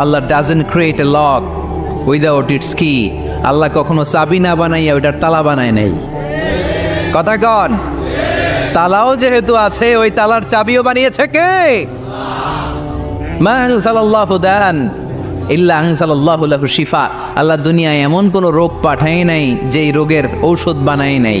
Allah doesn't create a lock without its key Allah কখনো চাবি না বানাইয়া ওইটার তালা বানায় নাই। কথা কন। তালাও যেহেতু আছে, ওই তালার চাবিও বানিয়েছে কে? মা আনসালাল্লাহু দান, ইল্লা আনসালাল্লাহু লাহু শিফা। আল্লাহ দুনিয়ায় এমন কোন রোগ পাঠায় নাই, যেই রোগের ঔষধ বানায় নাই।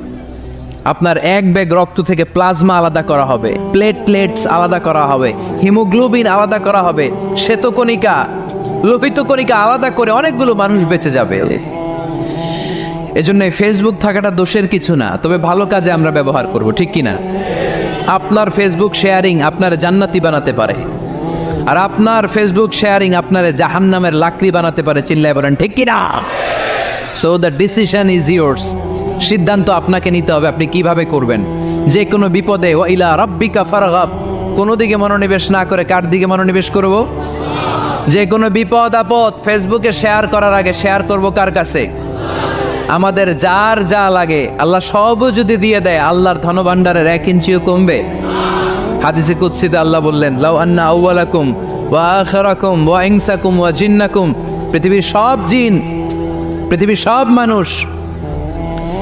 আপনার এক ব্যাগ রক্ত থেকে প্লাজমা আলাদা করা হবে, প্লেটলেটস আলাদা করা হবে, হিমোগ্লোবিন আলাদা করা হবে, শ্বেতকণিকা, লোহিত কণিকা আলাদা করে অনেকগুলো মানুষ বেঁচে যাবে। এজন্য ফেসবুক থাকাটা দোষের কিছু না, তবে ভালো কাজে আমরা ব্যবহার করব, ঠিক কি না? আপনার ফেসবুক শেয়ারিং আপনার জান্নাতি বানাতে পারে। আর আপনার ফেসবুক শেয়ারিং আপনার জাহান্নামের লাকড়ি বানাতে পারে, চিল্লায় বলেন, ঠিক কি না? So the decision is yours সিদ্ধান্ত আপনাকে নিতে হবে, আপনি কীভাবে করবেন? যে কোনো বিপদে ও ইলা রব্বিকা ফারগাব। কোনো দিকে মনোনিবেশ না করে কার দিকে মনোনিবেশ করব? যে কোনো বিপদ, আপদ ফেসবুকে শেয়ার করার আগে শেয়ার করব কার কাছে? আমাদের যার যা লাগে, আল্লাহ সবও যদি দিয়ে দেয়, আল্লাহর ধনভাণ্ডারের এক ইঞ্চিও কমবে। হাদিসে কুৎসিতে আল্লাহ বললেন, লাউ আন্না আউয়ালাকুম ওয়া আখিরাকুম ওয়া ইনসাকুম ওয়া জিন্নাকুম। পৃথিবীর সব জিন, পৃথিবীর সব মানুষ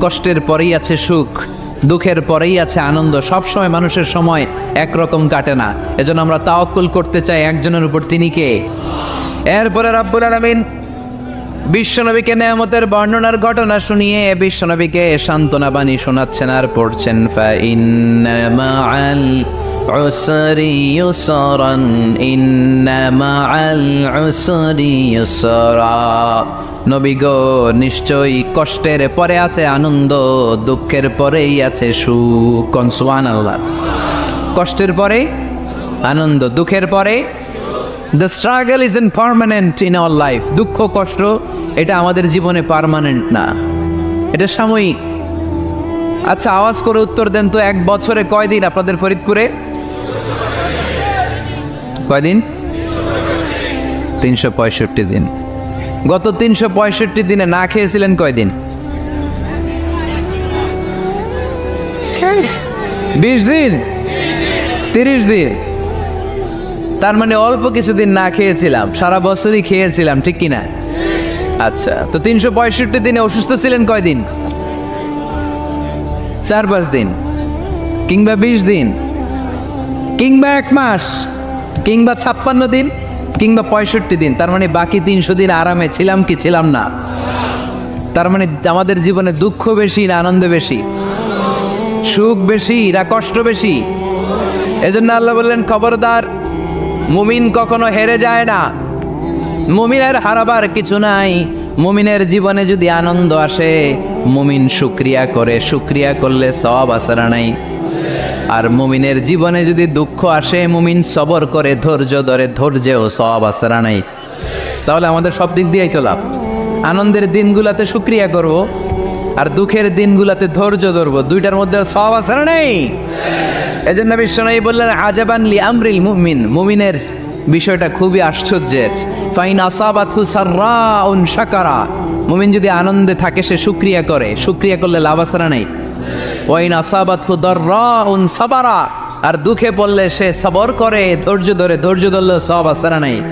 কষ্টের পরেই আছে সুখ, দুঃখের পরেই আছে আনন্দ। সবসময় মানুষের সময় একরকম কাটে না। এজন্য আমরা তাওকুল করতে চাই একজনের উপর। তিনি কে? এরপরে রাব্বুল আলমিন বিশ্বনবীকে নেয়ামতের বর্ণনার ঘটনা শুনিয়ে বিশ্বনবীকে সান্ত্বনা বাণী শোনাচ্ছেন আর পড়ছেন, ফা ইন্না الْعُسْرِ يُسْرًا إِنَّ مَعَ الْعُسْرِ يُسْرًا নবী গো নিশ্চয়ই কষ্টের পরে আছে আনন্দ দুঃখের পরেই আছে সুখ কনসুয়ান আল্লাহ কষ্টের পরে আনন্দ দুঃখের পরে the struggle is impermanent in our life দুঃখ কষ্ট এটা আমাদের জীবনে পার্মানেন্ট না এটা সাময়িক আচ্ছা আওয়াজ করে উত্তর দেন তো এক বছরে কয়দিন আপনাদের ফরিদপুরে কয়দিন? তিনশো পঁয়ষট্টি দিন। গত তিনশো পঁয়ষট্টি দিনে না খেয়েছিলেন কয়দিন? বিশ দিন? তিরিশ দিন। তার মানে অল্প কিছুদিন না খেয়েছিলাম, সারা বছরই খেয়েছিলাম, ঠিক কিনা? আচ্ছা তো তিনশো পঁয়ষট্টি দিনে অসুস্থ ছিলেন কয়দিন? চার পাঁচ দিন, কিংবা বিশ দিন, কিংবা এক মাস। কিংবা ছাপ্পান্ন দিন কিংবা পঁয়ষট্টি দিন, তার মানে বাকি তিনশো দিন আরামে ছিলাম কি ছিলাম না। তার মানে আমাদের জীবনে দুঃখ বেশি না আনন্দ বেশি, সুখ বেশি না কষ্ট বেশি। এজন্য আল্লাহ বললেন, খবরদার, মুমিন কখনো হেরে যায় না। মুমিনের হারাবার কিছু নাই। মুমিনের জীবনে যদি আনন্দ আসে, মুমিন শুক্রিয়া করে, শুক্রিয়া করলে সব আসারা নাই আর মুমিনের জীবনে যদি দুঃখ আসে, মুমিন সবর করে, ধৈর্য ধরে, ধৈর্যেও সব আসারা নাই তাহলে আমাদের সব দিক দিয়েই তো লাভ। আনন্দের দিনগুলাতে শুক্রিয়া করব, আর দুঃখের দিনগুলাতে ধৈর্য ধরবো। দুইটার মধ্যে সব আসারা নেই এই এজন্য বিশ্বনবী বললেন, আজাবান লি আমরিল মুমিন। মুমিনের বিষয়টা খুবই আশ্চর্যের। ফাইন আসাবাতহু সাররাউন শাকারা। মুমিন যদি আনন্দে থাকে, সে শুক্রিয়া করে। শুক্রিয়া করলে লাভ আসারা নেই সাবারা। আর দুঃখে পড়লে সে সবর করে, ধৈর্য ধরে, ধৈর্য ধরলে সব আসারা নেই।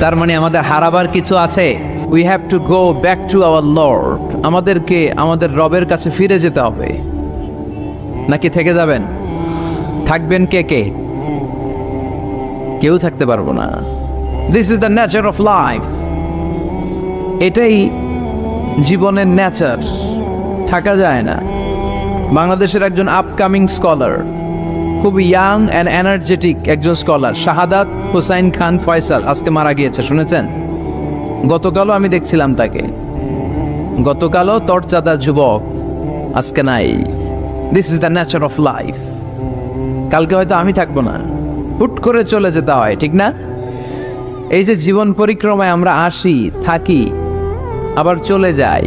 তার মানে আমাদের হারাবার কিছু আছে। We have to go back to our lord আমাদেরকে, আমাদের রবের কাছে ফিরে যেতে হবে। নাকি থেকে যাবেন? থাকবেন কে কে? কেউ থাকতে পারব না। This is the nature of life এটাই জীবনের নেচার থাকা যায় না। বাংলাদেশের একজন আপকামিং স্কলার খুব ইয়াং অ্যান্ড এনার্জেটিক একজন স্কলার শাহাদাত হুসাইন খান ফয়সাল, আজকে মারা গিয়েছে, শুনেছেন? গতকালও আমি দেখছিলাম তাকে। গতকালও তরচাদা যুবক, আজকে নাই। This is the nature of life কালকে হয়তো আমি থাকব না। হুট করে চলে যেতে হয়, ঠিক না? এই যে জীবন পরিক্রমায় আমরা আসি, থাকি, আবার চলে যাই।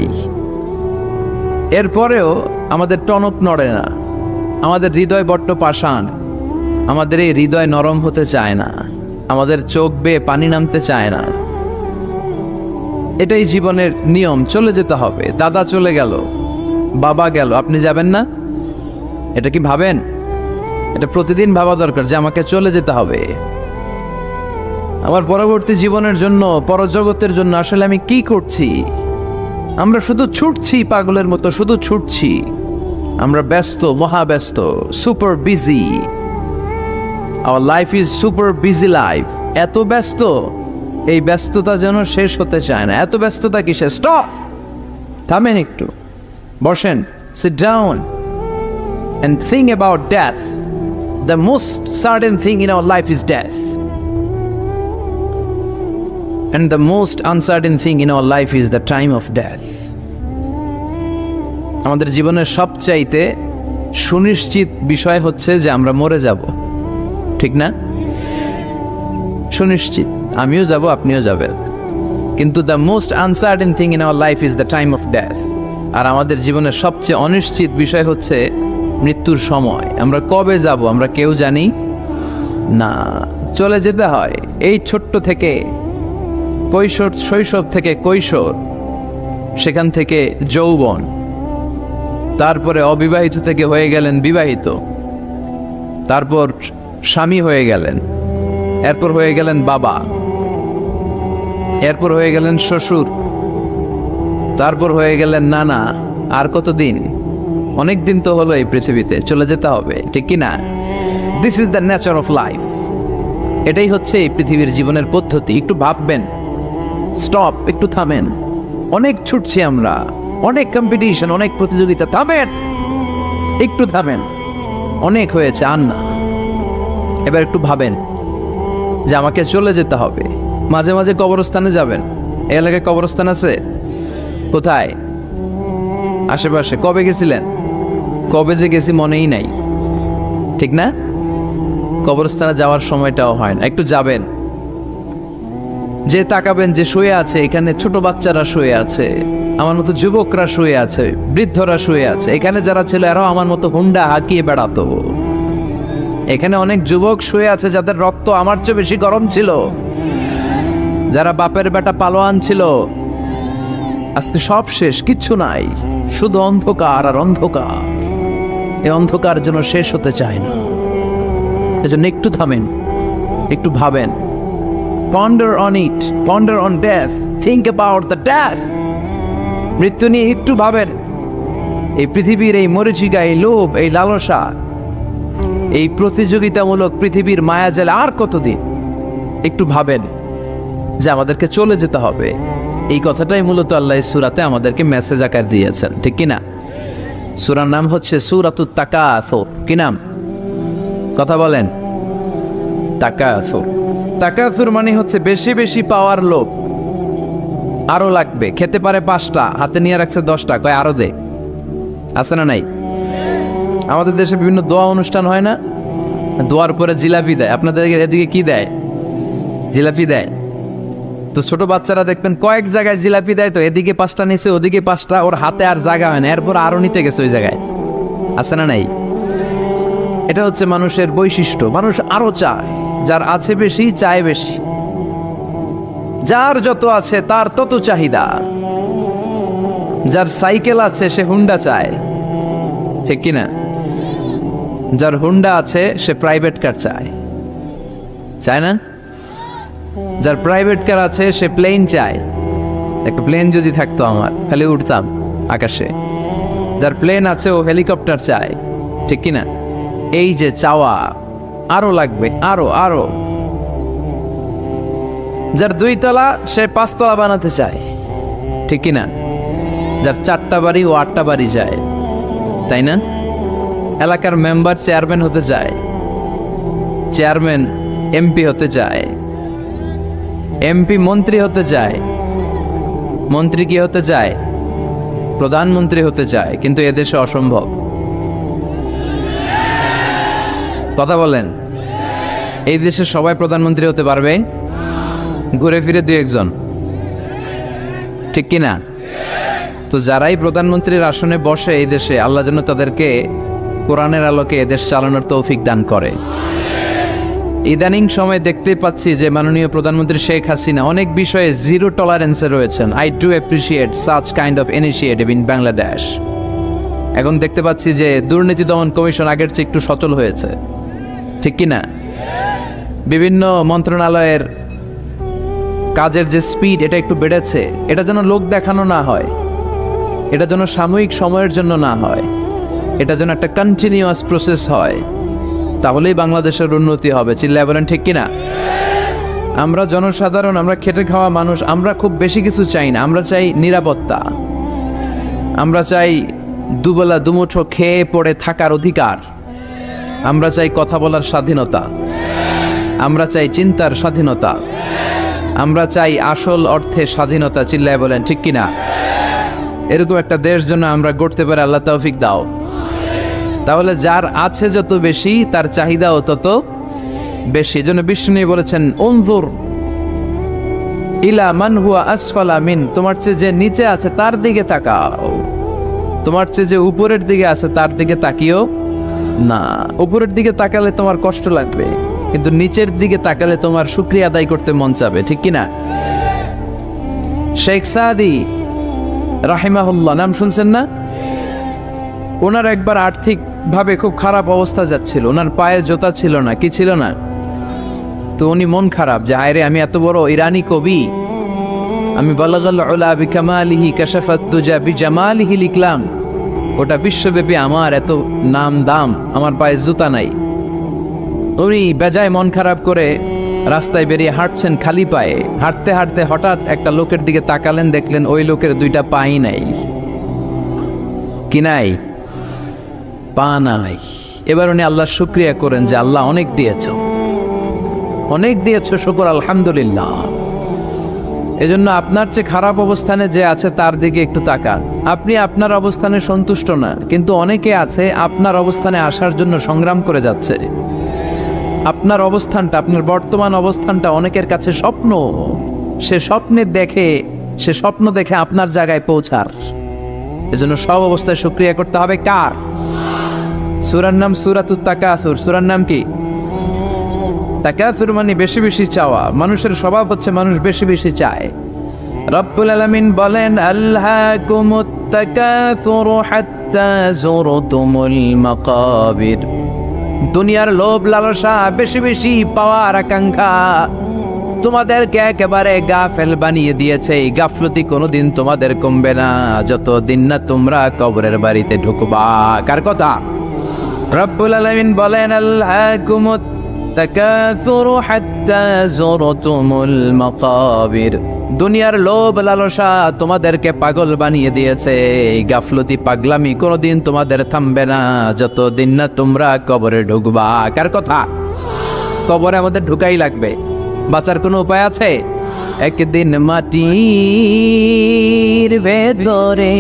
এরপরেও আমাদের টনক নড়ে না। আমাদের হৃদয় বড্ড পাষাণ। আমাদের এই হৃদয় নরম হতে চায় না। আমাদের চোখ বেয়ে পানি নামতে চায় না। এটাই জীবনের নিয়ম। চলে যেতে হবে। দাদা চলে গেল। বাবা গেল। আপনি যাবেন না? এটা কি ভাবেন? এটা প্রতিদিন ভাবা দরকার যে আমাকে চলে যেতে হবে। আমার পরবর্তী জীবনের জন্য, পরজগতের জন্য আসলে আমি কি করছি? আমরা শুধু ছুটছি পাগলের মতো, শুধু ছুটছি। আমরা ব্যস্ত, মহাব্যস্ত super busy our life is super busy life এত ব্যস্ত, এই ব্যস্ততা যেন শেষ হতে চায় না। এত ব্যস্ততা কিসে স্টপ থামেন একটু। বসেন sit down and think about death. The most certain thing in our life is death. And the most uncertain thing in our life is the time of death. আমাদের জীবনের সবচাইতে সুনিশ্চিত বিষয় হচ্ছে যে আমরা মরে যাব। ঠিক না? সুনিশ্চিত। আমিও যাব, আপনিও যাবেন। কিন্তু the most uncertain thing in our life is the time of death আর আমাদের জীবনের সবচেয়ে অনিশ্চিত বিষয় হচ্ছে মৃত্যুর সময়। আমরা কবে যাব, আমরা কেউ জানি না। চলে যেতে হয়। এই ছোট্ট থেকে কৈশোর, শৈশব থেকে কৈশোর, সেখান থেকে যৌবন। তারপরে অবিবাহিত থেকে হয়ে গেলেন বিবাহিত। তারপর স্বামী হয়ে গেলেন। এরপর হয়ে গেলেন বাবা। এরপর হয়ে গেলেন শ্বশুর। তারপর হয়ে গেলেন নানা। আর কতদিন? অনেক দিন তো হলো এই পৃথিবীতে, চলে যেতে হবে, ঠিক কি না? This is the nature of life এটাই হচ্ছে এই পৃথিবীর জীবনের পদ্ধতি। একটু ভাববেন। স্টপ একটু থামেন। অনেক ছুটছি আমরা। অনেক কম্পিটিশন অনেক প্রতিযোগিতা, থামেন। একটু থামেন। অনেক হয়েছে আর না। এবার একটু ভাবেন যে আমাকে চলে যেতে হবে। মাঝে মাঝে কবরস্থানে যাবেন। এই এলাকায় কবরস্থান আছে? কোথায়? আশেপাশে। কবে গেছিলেন? কবে যে গেছি মনেই নাই। ঠিক না? কবরস্থানে যাওয়ার সময়টাও হয় না। একটু যাবেন। যে তাকাবেন, যে শুয়ে আছে, এখানে ছোট বাচ্চারা শুয়ে আছে। আমার মতো যুবকরা শুয়ে আছে, বৃদ্ধরা শুয়ে আছে। এখানে যারা ছিল, এরাও আমার মতো হুন্ডা হাঁকিয়ে বেড়াতো। এখানে অনেক যুবক শুয়ে আছে, যাদের রক্ত আমার চেয়ে বেশি গরম ছিল। যারা বাপের বেটা পালোয়ান ছিল, আজকে সব শেষ, কিচ্ছু নাই। শুধু অন্ধকার আর অন্ধকার। এই অন্ধকার যেন শেষ হতে চায় না। এজন্য একটু থামেন, একটু ভাবেন। Ponder on it ponder on death think about the death মৃত্যু নিয়ে একটু ভাবেন। এই পৃথিবীর এই মরিচিকা, এই লোভ, এই লালসা, এই প্রতিযোগিতামূলক পৃথিবীর মায়াজালে আর কতদিন? একটু ভাবেন যে আমাদেরকে চলে যেতে হবে। এই কথাটাই মূলত আল্লাহ সুরাতে আমাদেরকে মেসেজ আকার দিয়েছেন, ঠিক কিনা? সুরার নাম হচ্ছে সুরাতুত তাকাসুর, কি নাম? কথা বলেন। তাকাসুর। তাকাসুর মানে হচ্ছে বেশি বেশি পাওয়ার লোভ। আরও লাগবে। খেতে পারে পাঁচটা, হাতে নিয়ে রাখছে দশটা। কয়, আরও দে। আছে না নাই? আমাদের দেশে বিভিন্ন দোয়া অনুষ্ঠান হয় না? দোয়ার পরে জিলাপি দেয়। আপনাদের এদিকে কি দেয়? জিলাপি দেয়। তো ছোট বাচ্চারা দেখবেন কয়েক জায়গায় জিলাপি দেয় তো এদিকে পাঁচটা নিচে ওদিকে পাঁচটা, ওর হাতে আর জায়গা হয় না। এরপর আরও নিতে গেছে ওই জায়গায়। আছে না নাই? এটা হচ্ছে মানুষের বৈশিষ্ট্য। মানুষ আরও চায়। যার আছে বেশি, চায় বেশি। যার যত আছে তার তত চাহিদা। যার সাইকেল আছে, সে হুন্ডা চায়। ঠিক কিনা? যার হুন্ডা আছে, সে প্রাইভেট কার চায়। চায় না? যার প্রাইভেট কার আছে, সে প্লেন চায়। একটা প্লেন যদি থাকতো আমার খালি উঠতাম আকাশে। যার প্লেন আছে, ও হেলিকপ্টার চায়। ঠিক কিনা? এই যে চাওয়া, আরও লাগবে, আরও আরও। যার দুই তলা সে পাঁচতলা বানাতে চায়। ঠিক কিনা যার চারটা বাড়ি ও আটটা বাড়ি যায়। তাই না? এলাকার মেম্বার চেয়ারম্যান হতে চায় চেয়ারম্যান এমপি হতে চায় এমপি মন্ত্রী হতে চায় মন্ত্রী কি হতে চায় প্রধানমন্ত্রী হতে চায় কিন্তু এদেশে অসম্ভব। কথা বলেন। এই দেশে সবাই প্রধানমন্ত্রী হতে পারবে? ঘুরে ফিরে দু একজন। ঠিক কিনা? তো যারাই প্রধানমন্ত্রীর আসনে বসে এই দেশে, আল্লাহ যেন তাদেরকে কোরআনের আলোকে এদেশ চালানোর তৌফিক দান করে। ইদানিং সময় দেখতে পাচ্ছি যে মাননীয় প্রধানমন্ত্রী শেখ হাসিনা অনেক বিষয়ে জিরো টলারেন্সে রয়েছেন। I do appreciate such kind of initiative in Bangladesh এখন দেখতে পাচ্ছি যে দুর্নীতি দমন কমিশন আগের চেয়ে একটু সচল হয়েছে। ঠিক কি না বিভিন্ন মন্ত্রণালয়ের কাজের যে স্পিড এটা একটু বেড়েছে, এটা যেন লোক দেখানো না হয়, এটা যেন সাময়িক সময়ের জন্য না হয়, এটা যেন একটা কন্টিনিউয়াস প্রসেস হয়, তাহলেই বাংলাদেশের উন্নতি হবে। চিল্লায় বলেন, ঠিক কিনা? আমরা জনসাধারণ, আমরা খেটে খাওয়া মানুষ, আমরা খুব বেশি কিছু চাই না, আমরা চাই নিরাপত্তা। আমরা চাই দুবেলা দুমুঠো খেয়ে পড়ে থাকার অধিকার। আমরা চাই কথা বলার স্বাধীনতা। আমরা চাই চিন্তার স্বাধীনতা। আমরা চাই আসল অর্থে স্বাধীনতা, চিল্লায় বলেন, ঠিক কিনা? এরকম একটা দেশ জন্য আমরা গড়তে পারি, আল্লাহ তৌফিক দাও। তাহলে যার আছে যত বেশি, তার চাহিদাও তত বেশি। জন্য বিষ্ণু বলেছেন অনজুর ইলা মান হুয়া আসফালা মিন। তোমার চেয়ে যে নিচে আছে, তার দিকে তাকাও। তোমার চেয়ে যে উপরের দিকে আছে, তার দিকে তাকিও না। উপরের দিকে তাকালে তোমার কষ্ট লাগবে। কিন্তু নিচের দিকে তাকালে তোমার শুক্রিয়া আদায় করতে মন চাবে, ঠিক কি না শেখ সাদি, রাহিমাহুল্লাহ, নাম শুনছেন না? ওনার একবার আর্থিক ভাবে খুব খারাপ অবস্থা যাচ্ছিল, ওনার পায়ে জোতা ছিল না, কি ছিল না? তো উনি মন খারাপ যে হায়রে আমি এত বড় ইরানি কবি। আমি বিকামালিহি লিখলাম ওটা বিশ্বব্যাপী আমার এত নাম দাম, আমার পায়ে জুতা নাই। উনি বেজায় মন খারাপ করে রাস্তায় বেরিয়ে হাঁটছেন খালি পায়ে। হাঁটতে হাঁটতে হঠাৎ একটা লোকের দিকে তাকালেন, দেখলেন ওই লোকের দুইটা পাই নাই। কি নাই? পা নাই। এবার উনি আল্লাহ শুক্রিয়া করেন যে আল্লাহ অনেক দিয়েছ। অনেক দিয়েছ, শুকর, আলহামদুলিল্লাহ। এজন্য আপনার চেয়ে খারাপ অবস্থানে যে আছে তার দিকে একটু তাকান। আপনি আপনার অবস্থানে সন্তুষ্ট না, কিন্তু অনেকে আছে আপনার অবস্থানে আসার জন্য সংগ্রাম করে যাচ্ছে। আপনার অবস্থানটা, আপনার বর্তমান অবস্থানটা অনেকের কাছে স্বপ্ন। সে স্বপ্নে দেখে, সে স্বপ্ন দেখে আপনার জায়গায় পৌঁছার। এজন্য সব অবস্থায় শুক্রিয়া করতে হবে কার? সুরার নাম সুরাতুত তাকাসুর। সুরার নাম কি? তাকাসুর মানে বেশি বেশি চাওয়া। মানুষের স্বভাব হচ্ছে মানুষ বেশি বেশি চায়। রব্বুল আলামিন বলেন আল্লাহ হাত্তা যুরতুমুল মাকাবির। দুনিয়ার লোভ লালসা বেশি বেশি পাওয়ার আকাঙ্ক্ষা। তোমাদেরকে একেবারে গাফেল বানিয়ে দিয়েছে এই গাফলতি কোনোদিন তোমাদের কমবে না। যতদিন না তোমরা কবরের বাড়িতে ঢুকবা। কার কথা? রব্বুল আলামিন বলেন আল্লাহকুমুত তাকাসুরু হাত্তা যুরতুমুল মাকাবির দুনিয়ার লোভ লালসা তোমাদেরকে পাগল বানিয়ে দিয়েছে। গাফলতি পাগলামি কোনোদিন তোমাদের থামবে না। যতদিন না তোমরা কবরে ঢুকবা। কার কথা? কবরে আমাদের ঢুকাই লাগবে। বাঁচার কোনো উপায় আছে? একদিন মাটির ভেতরে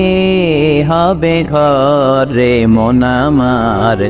হবে ঘরে মনামার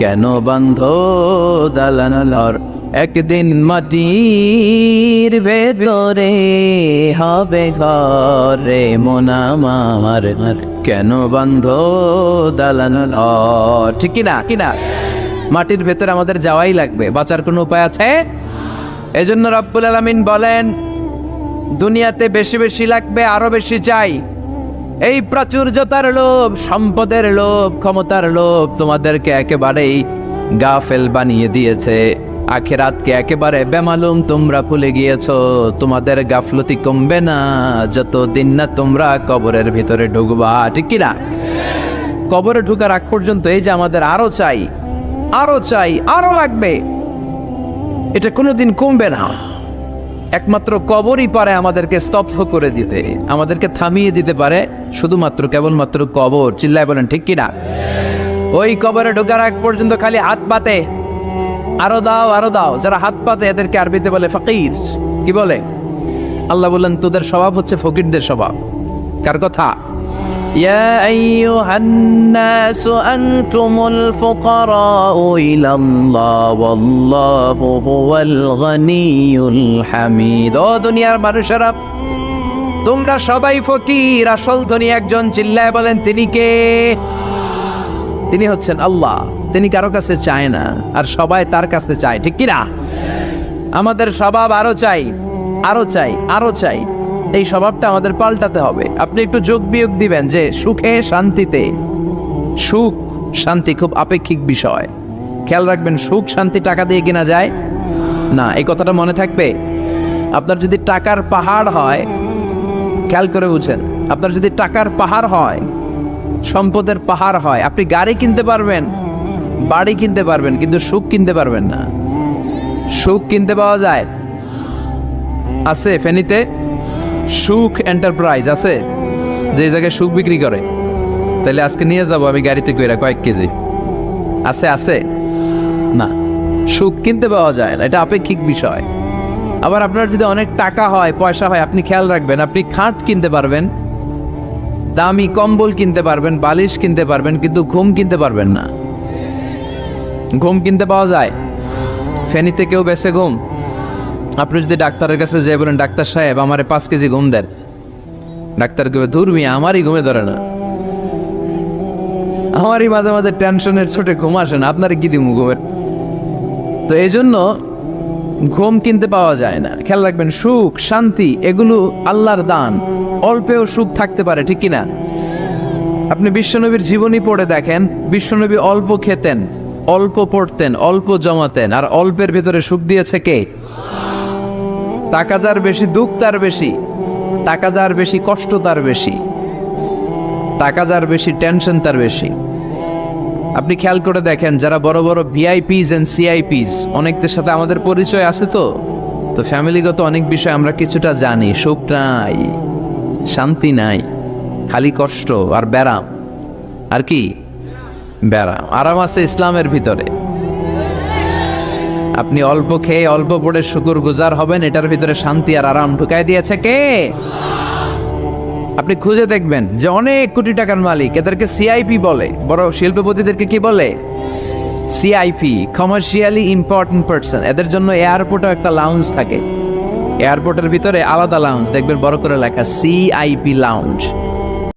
কেন বন্ধ দালানলর একদিন মাটির ভেতরে হবে ঘরে মন আমার। কেন বন্ধ দালান ঠিক কিনা? কিনা? মাটির ভেতরে আমাদের যাওয়াই লাগবে, বাঁচার কোনো উপায় আছে? এজন্য রব্বুল আলামিন বলেন, দুনিয়াতে বেশি বেশি লাগবে, আরও বেশি চাই। এই প্রাচুর্যতার লোভ, সম্পদের লোভ, ক্ষমতার লোভ তোমাদেরকে একেবারেই গাফেল বানিয়ে দিয়েছে। আখেরাতকে একেবারে বেমালুম তোমরা ভুলে গিয়েছো। তোমাদের গাফলতি কমবে না। যত দিন না তোমরা কবরের ভিতরে ঢুকবা, ঠিক কিনা? কবরে ঢুকার আগ পর্যন্ত এই যে আমাদের আরও চাই আরও চাই, আরও লাগবে। এটা কোনোদিন কমবে না। একমাত্র কবরই পারে আমাদেরকে স্তব্ধ করে দিতে, আমাদেরকে থামিয়ে দিতে পারে, শুধুমাত্র, কেবলমাত্র কবর। চিল্লায় বলেন, ঠিক কিনা? ওই কবরে ঢোকার আগ পর্যন্ত খালি হাত পাতে। আরও দাও আরও দাও। যারা হাত পাতে, এদেরকে আরবিতে বলে ফকির। কি বলে? আল্লাহ বললেন, তোদের স্বভাব হচ্ছে ফকিরদের স্বভাব। কার কথা? يا أيها الناس أنتم الفقراء إلى الله والله هو الغني الحميد ও দুনিয়ার মানুষেরা তোমরা সবাই ফকির আসল ধনী একজন চিল্লায় বলেন তিনি কে তিনি হচ্ছেন আল্লাহ তিনি কারো কাছে চায় না আর সবাই তার কাছে চায় ঠিক কিনা আমাদের স্বভাব আরো চাই আরো চাই আরো চাই এই স্বভাবটা আমাদের পাল্টাতে হবে। আপনি একটু যোগ বিয়োগ দিবেন যে সুখে শান্তিতে। সুখ শান্তি খুব আপেক্ষিক বিষয়। খেয়াল রাখবেন, সুখ শান্তি টাকা দিয়ে কেনা যায়? না, এই কথাটা মনে থাকবে? আপনার যদি টাকার পাহাড় হয়, খেয়াল করে বুঝেন, আপনার যদি টাকার পাহাড় হয়, সম্পদের পাহাড় হয়, আপনি গাড়ি কিনতে পারবেন, বাড়ি কিনতে পারবেন, কিন্তু সুখ কিনতে পারবেন না। সুখ কিনতে পাওয়া যায়? আছে ফেনীতে? সুখ এন্টারপ্রাইজ আছে, যে জায়গায় সুখ বিক্রি করে। তাহলে আজকে নিয়ে যাব আমি গাড়িতে কইরা কয়েক কেজি। আছে আছে। না, সুখ কিনতে পাওয়া যায় না, এটা আপেক্ষিক বিষয়। আবার আপনার যদি অনেক টাকা হয়, পয়সা হয়, আপনি খেয়াল রাখবেন, আপনি খাট কিনতে পারবেন, দামি কম্বল কিনতে পারবেন, বালিশ কিনতে পারবেন, কিন্তু ঘুম কিনতে পারবেন না। ঘুম কিনতে পাওয়া যায়, ফেনীতে কেউ বেছে ঘুম। আপনি যদি ডাক্তারের কাছে যেয়ে বলেন, ডাক্তার সাহেব, আমারে পাঁচ কেজি ঘুম দেন। ডাক্তার কেবে ধুর মিয়া আমারই ঘুমে ধরে না। আমারই মাঝে মাঝে টেনশনের ছোটে ঘুম আসে না, আপনার কি দিমু ঘুমের? তো এই জন্য ঘুম কিনতে পাওয়া যায় না। খেয়াল রাখবেন, সুখ, শান্তি, এগুলো আল্লাহর দান। অল্পেও সুখ থাকতে পারে, ঠিক কিনা? আপনি বিশ্বনবীর জীবনী পড়ে দেখেন, বিশ্বনবী অল্প খেতেন, অল্প পড়তেন, অল্প জমাতেন, আর অল্পের ভেতরে সুখ দিয়েছে কে? টাকা যার বেশি, দুঃখ তার বেশি, টাকা যার বেশি, কষ্ট তার বেশি, টাকা যার বেশি টেনশন তার বেশি। আপনি খেয়াল করে দেখেন, যারা বড় বড় ভিআইপিস এন্ড সিআইপিস অনেকদের সাথে আমাদের পরিচয় আছে তো? তো ফ্যামিলিগত অনেক বিষয় আমরা কিছুটা জানি, সুখ নাই, শান্তি নাই, খালি কষ্ট আর ব্যারাম। আর কি? ব্যারাম। আরাম আছে ইসলামের ভিতরে। আপনি অল্প খেয়ে অল্প পড়ে শুকুর গুজার হবেন, এটার ভিতরে শান্তি আর আরাম ঢুকাই দিয়েছে কে? আপনি খুঁজে দেখবেন যে অনেক কোটি টাকার মালিক, এদেরকে সিআইপি বলে। বড় শিল্পপতিদেরকে কি বলে? সিআইপি কমার্শিয়ালি ইম্পর্টেন্ট পার্সন এদের জন্য এয়ারপোর্টে একটা লাউঞ্জ থাকে। এয়ারপোর্টের ভিতরে আলাদা লাউঞ্জ দেখবেন বড় করে লেখা সিআইপি লাউঞ্জ